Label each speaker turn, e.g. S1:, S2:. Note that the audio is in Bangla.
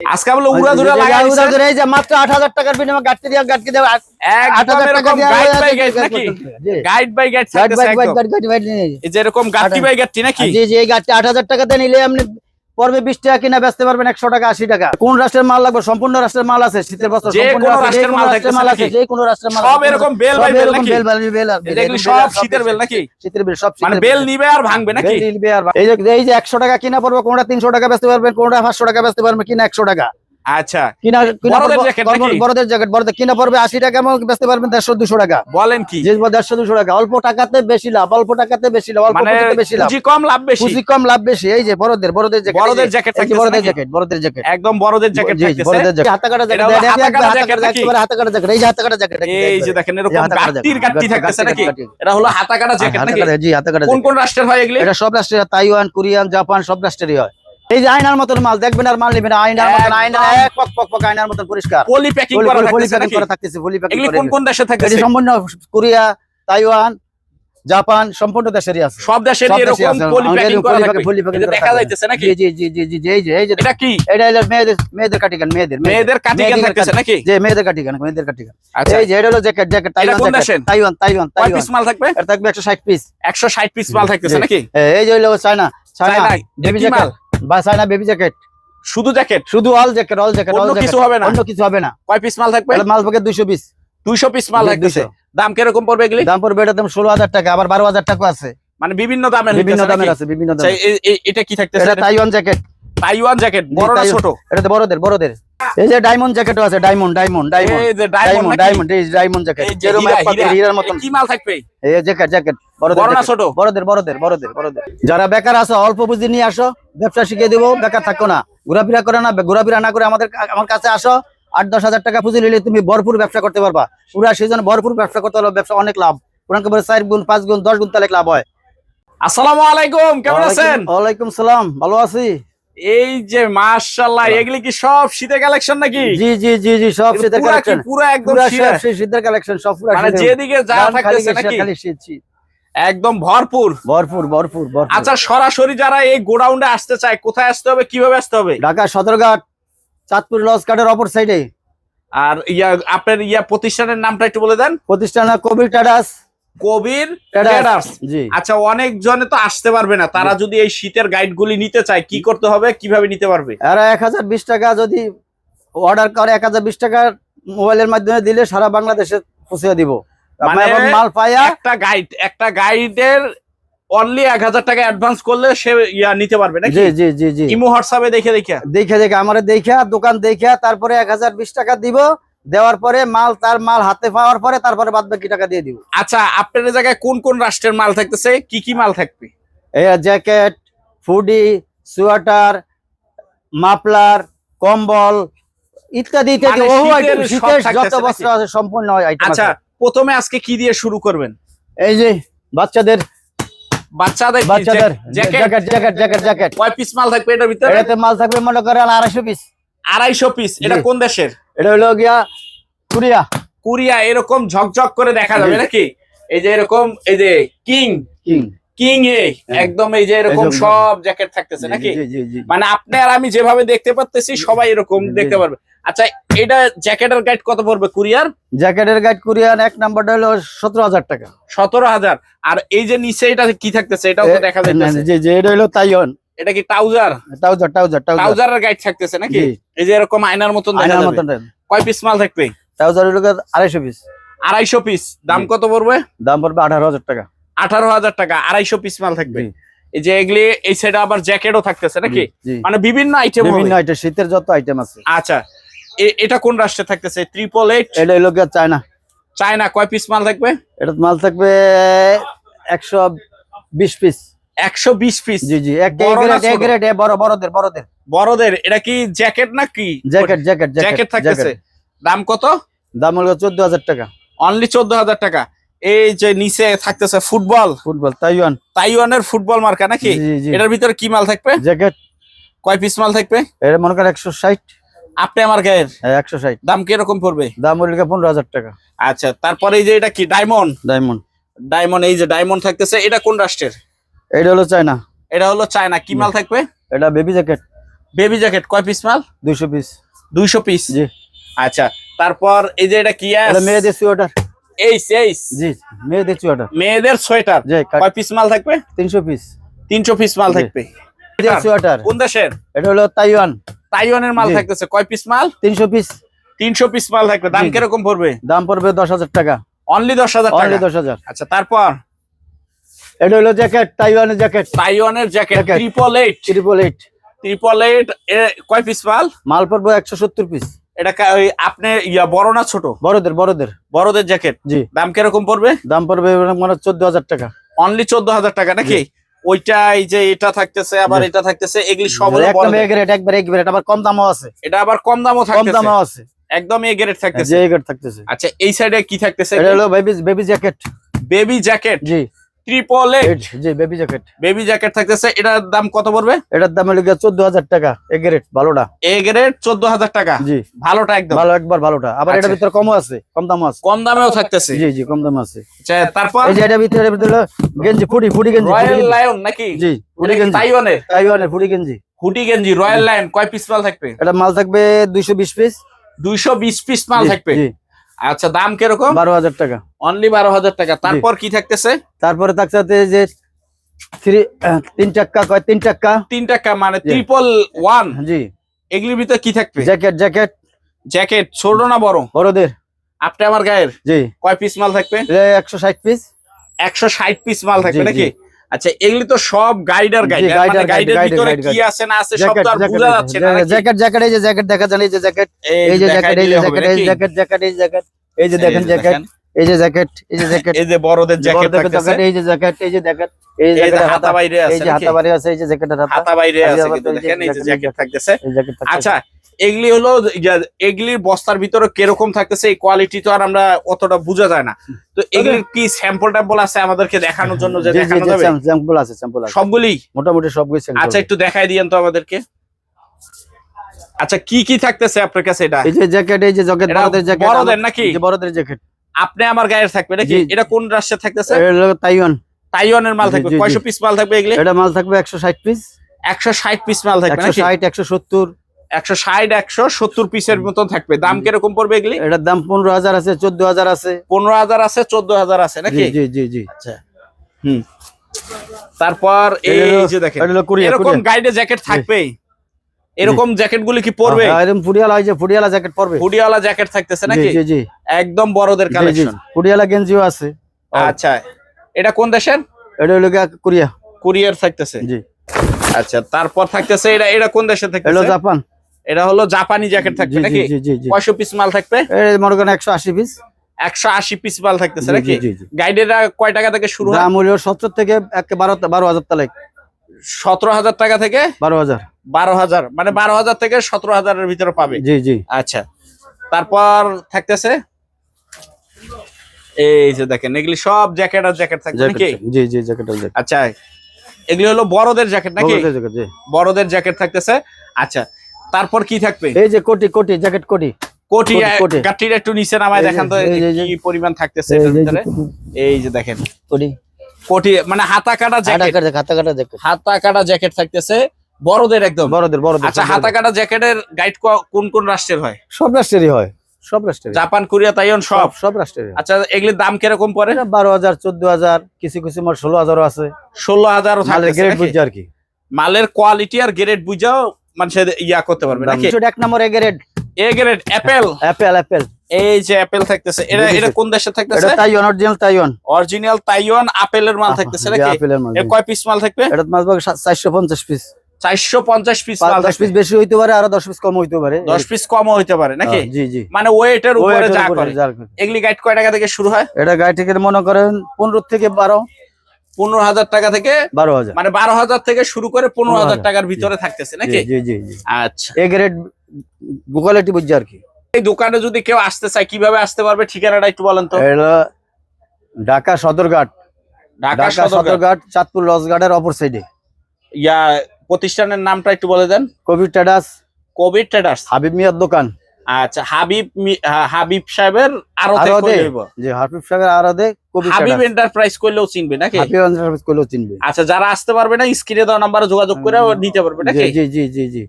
S1: আজকে বলে উড়া ধুরা লাগাই
S2: উড়া এই যে মাত্র আট হাজার টাকার বিনিময়ে গাটকে দিয়ে গাটকে দিয়ে আট
S1: একদম
S2: টাকা দিয়া
S1: গাইড বাই গাইড নাকি। গাইড বাই গাইড
S2: গাট গাইড
S1: একদম।
S2: গাট গাট গাট
S1: এই যে এরকম গাট্টি বাই নাকি?
S2: জি জি এই গাছটা আট হাজার টাকাতে নিলে আপনি পড়বে বিশ টাকা কিনা বেচতে পারবেন একশো টাকা আশি টাকা। কোন রাষ্ট্রের মাল লাগবে? সম্পূর্ণ রাষ্ট্রের মাল আছে শীতের বস্ত্র
S1: যে
S2: সম্পূর্ণ
S1: কোনো রাষ্ট্রের মাল
S2: আছে যে কোনো রাষ্ট্রের মাল
S1: সব এরকম বেল বাই বেল নাকি?
S2: বেল বাই বেল
S1: এগুলি সব শীতের বেল নাকি?
S2: শীতের বেল সব
S1: মানে বেল নিবে আর ভাঙবে নাকি?
S2: বেল নিবে আর এই যে এই যে একশো টাকা কিনা পড়বে কোনটা তিনশো টাকা বেচতে পারবেন কোনটা পাঁচশো টাকা বেচতে পারবেন কিনা একশো টাকা।
S1: আচ্ছা।
S2: কিনা কিনা
S1: বড়দের জ্যাকেট
S2: বড়দের কিনা পড়বে আশি টাকা এবং বেচতে পারবেন দেড়শো দুশো টাকা।
S1: বলেন কি?
S2: দেড়শো দুশো টাকা। অল্প টাকাতে বেশি লাভ অল্প টাকাতে বেশি লাভ অল্প
S1: মানে
S2: বেশি লাভ।
S1: কম লাভ বেশি।
S2: পুঁজি কম লাভ বেশি। এই যে বড়দের বড়দের জ্যাকেট
S1: বড়দের জ্যাকেট
S2: এই যে
S1: থাকতেছে
S2: বড়দের জ্যাকেট বড়দের জ্যাকেট
S1: একদম বড়দের জ্যাকেট
S2: জি, জি,
S1: থাকতেছে।
S2: বড়দের জ্যাকেট। হাতা কাটা জ্যাকেট,
S1: এটা হলো
S2: দেখেন,
S1: হাতা কাটা জ্যাকেট
S2: কাটা,
S1: নাকি?
S2: একেবারে হাতা কাটা জ্যাকেট, এই যে হাতা কাটা জ্যাকেট,
S1: এই যে দেখেন এরকম
S2: যে হাতা কাটা
S1: গাট্টির
S2: জ্যাকেট,
S1: গাট্টি
S2: গাট্টি,
S1: থাকতেছে নাকি? এটা হলো হাতা কাটা জ্যাকেট নাকি?
S2: জি, হাতা কাটা
S1: কোন কোন রাষ্ট্রের হয় এগুলি?
S2: এটা সব রাষ্ট্রের তাইওয়ান কোরিয়ান জাপান সব রাষ্ট্রেরই হয়। এই যে আয়নার মতন মাল দেখবেন আর মাল নেবেন আয়নার মতন আয়না। এক পক পক পক আয়নার মতন পরিষ্কার।
S1: পলি প্যাকিং করা
S2: থাকতেছে পলি প্যাকিং করা থাকতেছে পলি প্যাকিং করে
S1: কোন কোন দেশে
S2: এটি
S1: থাকতেছে
S2: সম্পূর্ণ কোরিয়া তাইওয়ান জাপান সম্পূর্ণ দেশেরই আছে।
S1: সব দেশে এরকম পলি প্যাকিং করা
S2: পলি পলি প্যাকিং
S1: এই যে
S2: করা
S1: দেখা যাইতেছে নাকি?
S2: জি জি জি জি জি জি এই যে
S1: এটা কি?
S2: এটা হলো মেয়েদের মেয়েদের কাটিগান মেয়েদের
S1: মেয়েদের। কাটিং
S2: মেয়েদের
S1: থাকতেছে
S2: কাটিং।
S1: নাকি?
S2: যে মেয়েদের কাটিগান মেয়েদের কাটিগান
S1: আচ্ছা।
S2: এই যে এটা হলো জ্যাকেট জ্যাকেট তাইওয়ান
S1: দেশের?
S2: তাইওয়ান তাইওয়ান তাইওয়ান
S1: পিস মাল থাকবে?
S2: এটা থাকবে পিস
S1: 160 পিস মাল থাকতেছে নাকি?
S2: এই যে হলো চায়না চায়না
S1: চায়না,
S2: বেবি
S1: মাল?
S2: জ্যাকেট বা চায়না বেবি জ্যাকেট
S1: শুধু জ্যাকেট
S2: শুধু অল জ্যাকেট অল জ্যাকেট
S1: অন্য কিছু হবে না?
S2: অন্য কিছু হবে না।
S1: কয় পিস মাল থাকবে?
S2: মাল দুইশো পিস
S1: 200 পিস মাল
S2: 200
S1: দাম কীরকম পড়বে এগুলি?
S2: দাম পড়বে এটা দাম ষোলো হাজার টাকা আবার বারো হাজার টাকা আছে।
S1: মানে বিভিন্ন দামের
S2: বিভিন্ন দামের আছে বিভিন্ন
S1: আচ্ছা, এটা কি থাকতেছে?
S2: এটা তাইওয়ান জ্যাকেট
S1: তাইওয়ান জ্যাকেট বড় না ছোট?
S2: এটা তো বড়দের বড়দের। এই যে ডায়মন্ড জ্যাকেটও আছে ডায়মন্ড ডায়মন্ড ডায়মন্ড
S1: এই যে ডায়মন্ড
S2: ডায়মন্ড এই ডায়মন্ড জ্যাকেট
S1: এই
S2: যেরকম
S1: হীরা,
S2: এক পাতের
S1: হীরা।
S2: হীরার মতন।
S1: কি মাল থাকবে?
S2: এই জ্যাকেট জ্যাকেট বড়দের
S1: বড় না ছোট?
S2: বড়দের বড়দের বড়দের বড়দের। যারা বেকার আছে অল্প পুঁজি নিয়ে আসো ব্যবসা শিখিয়ে দেবো বেকার থাকো না। ঘোরাফেরা করে না ঘোরাফেরা না করে আমাদের আমার কাছে আসো। আট দশ হাজার টাকা পুঁজি নিলে তুমি ভরপুর ব্যবসা করতে পারবা। পুরা সিজন ভরপুর ব্যবসা করতে হলে ব্যবসা অনেক লাভ। পুরান বলে চার গুণ পাঁচ গুণ দশ গুণ তাহলে লাভ হয়।
S1: আসসালামু আলাইকুম কেমন আছেন?
S2: ওয়ালাইকুম সালাম ভালো আছি?
S1: এই যে মাশাআল্লাহ এগুলি কি সব শীতের কালেকশন নাকি?
S2: জি জি জি জি সব শীতের কালেকশন
S1: পুরো একদম শীতের?
S2: কালেকশন সব পুরা
S1: মানে যেদিকে যা থাকতেছে নাকি?
S2: খালি শীত শীত।
S1: একদম ভরপুর।
S2: ভরপুর ভরপুর ভরপুর।
S1: আচ্ছা সরাসরি যারা এই গোডাউনে আসতে চায় কোথায় আসতে হবে কীভাবে আসতে হবে?
S2: ঢাকা সদরঘাট চাঁদপুর লস কার্ডের অপর সাইডে
S1: আর ইয়া আপনার ইয়া প্রতিষ্ঠানের নামটা একটু বলে দেন।
S2: প্রতিষ্ঠান কবির টাডাস
S1: কবির
S2: ট্রেডার্স
S1: ট্রেডার্স?
S2: জি।
S1: আচ্ছা অনেক জনে তো আসতে পারবে না। তারা যদি এই শীতের গাইড গুলি নিতে চায় কি করতে হবে? কীভাবে নিতে পারবে?
S2: হাজার বিশ টাকা যদি অর্ডার করে এক হাজার বিশ টাকা মোবাইলের মাধ্যমে দিলে সারা বাংলাদেশে পৌঁছে দিব।
S1: মানে
S2: মাল পাইয়া
S1: একটা গাইড একটা গাইডের অনলি এক হাজার টাকা অ্যাডভান্স করলে সে ইয়া নিতে পারবে নাকি?
S2: জি জি জি জি।
S1: ইমো হোয়াটসঅ্যাপে দেখে দেখে।
S2: দেখে দেখে আমার দেখা দোকান দেখা তারপরে এক হাজার বিশ টাকা দিব দেওয়ার পরে মাল তার মাল হাতে পাওয়ার পরে তারপরে বাদ বাকি টাকা দিয়ে দিব।
S1: আচ্ছা আপনার জায়গায় কোন কোন রাষ্ট্রের মাল থাকতেছে? কি কি মাল থাকবে?
S2: জ্যাকেট ফুডি সোয়েটার মাফলার কম্বল ইত্যাদি ইত্যাদি
S1: মানে শীতের
S2: যত বস্ত্র আছে সম্পূর্ণ আইটেম
S1: আচ্ছা প্রথমে আজকে কি দিয়ে শুরু করবেন?
S2: এই যে বাচ্চাদের
S1: বাচ্চাদের
S2: বাচ্চাদের
S1: জ্যাকেট?
S2: জ্যাকেট জ্যাকেট জ্যাকেট
S1: কয় পিস মাল থাকবে এটার ভিতরে?
S2: এটাতে মাল থাকবে মনে করেন আড়াইশো পিস
S1: আড়াইশো পিস এটা কোন দেশের?
S2: এটা হলো গিয়া কোরিয়া।
S1: কোরিয়া এরকম ঝকঝক করে দেখা যাবে নাকি? এই যে এরকম এই যে কিং।
S2: কিং।
S1: কিং এ একদম এই যে এরকম সব জ্যাকেট থাকতেছে নাকি? মানে আপনি আর আমি যেভাবে দেখতে পাচ্তেছি সবাই এরকম দেখতে পারবে। আচ্ছা এটা জ্যাকেটের গাইড কত পড়বে কুরিয়ার
S2: জ্যাকেটের গাইড কুরিয়ান এক নাম্বারটা হলো সতেরো হাজার টাকা।
S1: সতেরো হাজার। আর এই যে নিচে এটা কি থাকতেছে এটাও তো দেখা যাচ্ছে
S2: জি জি এটা হলো তাইওয়ান
S1: এটা কি ট্রাউজার
S2: ট্রাউজার ট্রাউজার ট্রাউজার
S1: ট্রাউজারের গাইড থাকতেছে নাকি? এই যে এরকম আয়নার মতন
S2: আয়নার মতন
S1: কয় পিস মাল থাকবে?
S2: ট্রাউজার হলো আড়াইশো পিস
S1: আড়াইশো পিস দাম কত পড়বে?
S2: দাম পড়বে আঠারো হাজার টাকা।
S1: আঠারো হাজার টাকা আড়াইশো পিস মাল থাকবে। এই যে এগুলি এই সাইডে আবার জ্যাকেটও থাকতেছে নাকি? মানে বিভিন্ন আইটেম
S2: বিভিন্ন আইটেম শীতের যত আইটেম আছে।
S1: আচ্ছা এটা কোন রাষ্ট্রে থাকতেছে? ট্রিপল এইট
S2: এটা হলো চায়না।
S1: চায়না কয় পিস মাল থাকবে?
S2: এটা মাল থাকবে একশো বিশ পিস
S1: একশো বিশ পিস
S2: জি জি
S1: বড়
S2: বড়দের বড়দের।
S1: এটা কি জ্যাকেট না কি?
S2: জ্যাকেট জ্যাকেট
S1: জ্যাকেট থাকতেছে। দাম কত?
S2: দাম হলো চোদ্দ হাজার টাকা।
S1: অনলি চোদ্দ হাজার টাকা। এই যে নিচে থাকতেছে ফুটবল।
S2: Football Taiwan.
S1: তাইওয়ানের ফুটবল মার্কা নাকি? এটার ভিতরে কি মাল থাকবে?
S2: জ্যাকেট।
S1: কয় পিস মাল থাকবে?
S2: এটা মনে করেন একশো ষাট।
S1: আপনি আমার গায়ের?
S2: একশো ষাট।
S1: দাম কীরকম পড়বে?
S2: দাম গিয়ে পনেরো হাজার টাকা।
S1: আচ্ছা তারপরে এই যে এটা কি? ডায়মন্ড?
S2: ডায়মন্ড।
S1: ডায়মন্ড এই যে ডায়মন্ড থাকতেছে এটা কোন রাষ্ট্রের?
S2: এটা হলো চায়না।
S1: এটা হলো চায়না। কি মাল থাকবে?
S2: এটা বেবি জ্যাকেট।
S1: বেবি জ্যাকেট কয় পিস মাল?
S2: দুইশো পিস
S1: দুইশো পিস
S2: জি।
S1: আচ্ছা তারপর এই যে এটা কি
S2: মেয়েদের সোয়েটার
S1: এইস এইস
S2: জি মেয়েদের সোয়েটার
S1: মেয়েদের সোয়েটার।
S2: জি
S1: কয় পিস মাল থাকবে?
S2: তিনশো পিস
S1: তিনশো পিস মাল থাকবে।
S2: সোয়েটার।
S1: কোন দেশের?
S2: এটা হলো তাইওয়ান।
S1: তাইওয়ানের মাল থাকতেছে। কয় পিস মাল?
S2: তিনশো পিস
S1: তিনশো পিস মাল থাকবে। দাম। কীরকম পড়বে?
S2: দাম পড়বে দশ হাজার টাকা।
S1: অনলি দশ হাজার টাকা?
S2: অনলি দশ হাজার।
S1: আচ্ছা তারপর?
S2: এটা হলো জ্যাকেট তাইওয়ানের জ্যাকেট
S1: তাইওয়ানের জ্যাকেট এইট
S2: ট্রিপল
S1: কয় পিস মাল?
S2: মাল পড়বে একশো সত্তর পিস
S1: এটা কা- ওই আপনি ইয়া বড় না ছোট?
S2: বড়দের বড়দের।
S1: বড়দের জ্যাকেট
S2: জি।
S1: দাম কীরকম পড়বে?
S2: দাম পড়বে মানে চোদ্দ হাজার টাকা।
S1: অনলি চোদ্দ হাজার টাকা নাকি? ওইটা এই যে এটা থাকতেছে আবার এটা থাকতেছে এগুলি সব
S2: একদম। এক রেট একবার এক রেট আবার কম দামও আছে।
S1: এটা আবার কম দামও
S2: কম দামও আছে।
S1: একদম এ গ্রেড থাকতেছে।
S2: এক থাকতেছে।
S1: আচ্ছা এই সাইডে কি থাকতেছে?
S2: এটা হলো baby baby jacket
S1: baby jacket
S2: G.
S1: Triple eight
S2: এই- G baby jacket
S1: baby jacket থাকতেছে এটার দাম কত পড়বে?
S2: এটার দাম হলো চোদ্দ হাজার টাকা এক রেট ভালোটা।
S1: এ গ্রেড চোদ্দ হাজার টাকা?
S2: জি।
S1: ভালোটা একদম।
S2: ভালো একবার ভালোটা। আবার
S1: আচ্ছা।
S2: এটার ভিতরে কমও আছে কম দামও আছে।
S1: কম দামেও থাকতেছে।
S2: জি জি কম দাম আছে।
S1: আচ্ছা, তারপর?
S2: এই যে এটার ভিতরে ভিতরে গেঞ্জি ফুটি ফুটি গেঞ্জি ফুটি
S1: রয়্যাল। লায়ন নাকি?
S2: জি ফুটি গেঞ্জি।
S1: তাইওয়ানের
S2: তাইওয়ানের ফুটি গেঞ্জি।
S1: হুডি গেঞ্জি রয়্যাল লায়ন কয় পিস মাল থাকবে?
S2: এটা মাল থাকবে দুইশো বিশ পিস
S1: দুইশো বিশ পিস মাল থাকবে?
S2: জি।
S1: আচ্ছা দাম কীরকম?
S2: বারো হাজার টাকা।
S1: অনলি বারো হাজার টাকা। তারপর কি থাকতেছে?
S2: তারপরে হচ্ছে যে থ্রি তিন টাকা কয়? তিন টাকা
S1: তিন টাকা মানে। Triple one
S2: G.
S1: এগুলির ভিতরে কি থাকবে?
S2: Jacket jacket.
S1: জ্যাকেট ছোট না বড়?
S2: বড়দের।
S1: আপনি আমার গায়ের?
S2: জি।
S1: কয় পিস মাল থাকবে?
S2: একশো ষাট পিস
S1: একশো ষাট পিস মাল থাকবে নাকি। আচ্ছা এগুলি তো সব গাইডার গাইড
S2: guider,
S1: গাইডের ভিতরে কি আছে না আছে সব তো আর বোঝা যাচ্ছে না?
S2: জ্যাকেট জ্যাকেট এই যে জ্যাকেট দেখা যান এই যে জ্যাকেট এই যে জ্যাকেট এই যে জ্যাকেট এই যে জ্যাকেট জ্যাকেট এই যে জ্যাকেট এই যে দেখেন জ্যাকেট এই যে জ্যাকেট এই যে জ্যাকেট
S1: এই যে বড়দের জ্যাকেট থাকতেছে
S2: এই যে জ্যাকেট এই যে জ্যাকেট এই যে
S1: এই যে হাতা বাইরে
S2: এই
S1: আছে
S2: যে
S1: নাকি?
S2: হাতা বাড়ি আছে এই যে জ্যাকেটের হাতা
S1: বাইরে আছে কিন্তু দেখেন এই যে
S2: জ্যাকেট
S1: থাকতেছে। আচ্ছা এগুলি হলো এগুলির বস্তার ভিতরে কীরকম থাকতেছে এই কোয়ালিটি তো আর আমরা অতটা বোঝা যায় না। তো এগুলির কি স্যাম্পল ট্যাম্পল আছে আমাদেরকে দেখানোর জন্য যে দেখানো যাবে?
S2: স্যাম্পল আছে স্যাম্পল আছে।
S1: সবগুলি?
S2: মোটামুটি সবগুলো
S1: আচ্ছা একটু দেখাই দিয়েন তো আমাদেরকে। আচ্ছা কি কি থাকতেছে আপনার কাছে এটা?
S2: এই যে জ্যাকেট এই যে জ্যাকেট বড়দের জ্যাকেট
S1: বড়দের নাকি?
S2: এই যে বড়দের জ্যাকেট
S1: আপনি আমার গায়ের থাকবে নাকি? এটা কোন রাষ্ট্রে থাকতেছে?
S2: তাইওয়ান।
S1: তাইওয়ানের মাল থাকবে। কয়শো পিস মাল থাকবে এগুলি?
S2: এটা মাল থাকবে একশো ষাট পিস
S1: একশো ষাট পিস মাল থাকবে
S2: একশো
S1: নাকি?
S2: ষাট একশো সত্তর।
S1: একশো ষাট একশো সত্তর পিসের মতন থাকবে। দাম কীরকম পড়বে এগুলি?
S2: এটার দাম পনেরো হাজার আছে চোদ্দ হাজার আছে।
S1: পনেরো হাজার আছে চোদ্দ হাজার আছে নাকি?
S2: জি জি জি
S1: আচ্ছা। হুম। তারপর এই যে দেখেন
S2: এটা
S1: এরকম গাইডে জ্যাকেট থাকবে এরকম জ্যাকেট গুলি কি পরবে?
S2: এরকম ফুডিয়ালা যে ফুডিয়ালা জ্যাকেট পরবে।
S1: হুডিওয়ালা জ্যাকেট থাকতেছে নাকি?
S2: জি জি।
S1: একদম বড়দের। কালেকশন
S2: ফুডিয়ালা গেঞ্জিও আছে।
S1: আচ্ছা। এটা কোন দেশের?
S2: এটা হলো কোরিয়া।
S1: কোরিয়ার থাকতেছে।
S2: জি।
S1: আচ্ছা তারপর থাকতেছে এটা এটা কোন
S2: এটা
S1: থাকতেছে?
S2: জাপান।
S1: এটা হলো জাপানি জ্যাকেট থাকবে নাকি? কয়শো পিস মাল থাকবে?
S2: মনে করেন একশো আশি পিস
S1: একশো আশি পিস মাল থাকতেছে নাকি। গাইডের কয় টাকা থেকে শুরু হয়?
S2: দাম হলো সত্তর থেকে বারো বারো হাজার তালাক
S1: সতেরো হাজার টাকা থেকে?
S2: বারো হাজার।
S1: বারো হাজার। মানে বারো হাজার থেকে সতেরো হাজারের ভিতরে পাবে?
S2: জি জি।
S1: আচ্ছা। তারপর থাকতেছে? এই যে দেখেন এগুলি সব জ্যাকেট আর জ্যাকেট থাকবে নাকি?
S2: জ্যাকেট জি জি জ্যাকেটের জ্যাকেট।
S1: আচ্ছা এগুলি হলো বড়দের জ্যাকেট নাকি?
S2: জ্যাকেট।
S1: বড়দের জ্যাকেট থাকতেছে? আচ্ছা তারপর কি থাকবে?
S2: এই যে কোটি কোটি জ্যাকেট কোটি।
S1: কোটি
S2: কোটি, কোটি।
S1: গাঠির একটু নিচে নামায় দেখান তো। কি পরিমাণ থাকতেছে এটার
S2: যে-
S1: ভিতরে? এই যে দেখেন।
S2: কোটি।
S1: কোটি মানে হাতা কাটা জ্যাকেট।
S2: হাতা কাটা জ্যাকেট।
S1: হাতা কাটা জ্যাকেট থাকতেছে বড়দের একদম।
S2: বড়দের বড়দের
S1: আচ্ছা হাতা কাটা জ্যাকেটের গাইড কোন কোন রাষ্ট্রের হয়?
S2: সব রাষ্ট্রেরই হয় সব রাষ্ট্রের
S1: জাপান কোরিয়া তাইওয়ান সব?
S2: সব রাষ্ট্রের
S1: আচ্ছা এগুলির দাম কীরকম পড়ে?
S2: বারো হাজার চোদ্দ হাজার কিছু কিছু মাল ষোলো হাজারও আছে।
S1: ষোলো হাজারও থাকতেছে
S2: গ্রেড? বুঝছে আর কি।
S1: মালের কোয়ালিটি আর গ্রেড বুঝাও মানুষের ইয়া করতে পারবে নাকি?
S2: এক নম্বর A grade
S1: A grade apple.
S2: Apple apple.
S1: এই যে অ্যাপেল থাকতেছে। এটা এটা কোন দেশে থাকতেছে?
S2: এটা Taiwan original Taiwan.
S1: Original Taiwan আপেলের মাল থাকতেছে। নাকি
S2: মাল
S1: এর কয় পিস মাল থাকবে?
S2: এটা চারশো পঞ্চাশ পিস
S1: চারশো পঞ্চাশ পিস মাল
S2: দশ পিস বেশি হইতে পারে আরও দশ পিস কম হইতে পারে।
S1: দশ পিস কমও হইতে পারে নাকি?
S2: জি জি।
S1: মানে ওয়েটের উপরে যা
S2: উপরে
S1: করে।
S2: যা করে।
S1: এগুলি গাইড কয় টাকা থেকে শুরু হয়?
S2: এটা গাড়ি থেকে মনে করেন পনেরো থেকে বারো।
S1: পনেরো হাজার টাকা থেকে
S2: বারো হাজার।
S1: মানে বারো হাজার থেকে শুরু করে পনেরো হাজার টাকার ভিতরে থাকতেছে নাকি?
S2: জি জি জি। জি
S1: আচ্ছা।
S2: এ গ্রেড কোয়ালিটি বুঝছে আর কি।
S1: এই দোকানে যদি কেউ আসতে চায় কীভাবে আসতে পারবে ঠিকানাটা একটু বলেন তো?
S2: ঢাকা সদরঘাট।
S1: ঢাকা সদরঘাট।
S2: চাঁদপুর লজঘাটের অপর সাইডে
S1: ইয়া প্রতিষ্ঠানের নামটা একটু বলে দেন।
S2: Covid traders
S1: Covid traders
S2: Habib মিয়ার দোকান।
S1: আচ্ছা হাবিব হাবিব সাহেবের আরতে
S2: আরও দে যে হাবিব সাহেবের আরতে কবি
S1: হাবিব এন্টারপ্রাইজ করলেও চিনবে নাকি?
S2: হাবিব এন্টারপ্রাইজ করলেও চিনবে।
S1: আচ্ছা যারা আসতে পারবে না স্ক্রিনে দেওয়া নাম্বারে যোগাযোগ করে নিতে পারবে নাকি?
S2: জি জি জি জি।